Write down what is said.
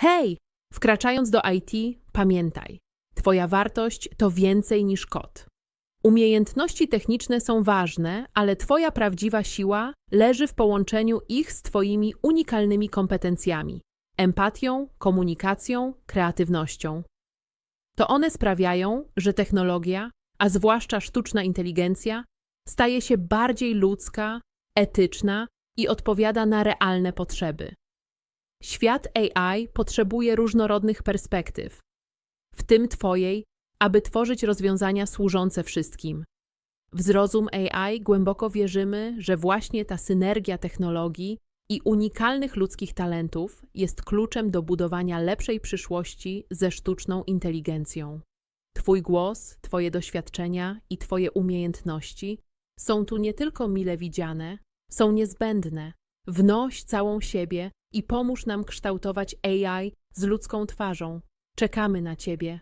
Hej! Wkraczając do IT, pamiętaj, Twoja wartość to więcej niż kod. Umiejętności techniczne są ważne, ale Twoja prawdziwa siła leży w połączeniu ich z Twoimi unikalnymi kompetencjami empatią, komunikacją, kreatywnością. To one sprawiają, że technologia, a zwłaszcza sztuczna inteligencja, staje się bardziej ludzka, etyczna i odpowiada na realne potrzeby. Świat AI potrzebuje różnorodnych perspektyw, w tym Twojej, aby tworzyć rozwiązania służące wszystkim. W Zrozum AI głęboko wierzymy, że właśnie ta synergia technologii i unikalnych ludzkich talentów jest kluczem do budowania lepszej przyszłości ze sztuczną inteligencją. Twój głos, Twoje doświadczenia i Twoje umiejętności są tu nie tylko mile widziane, są niezbędne. Wnoś całą siebie i pomóż nam kształtować AI z ludzką twarzą. Czekamy na Ciebie.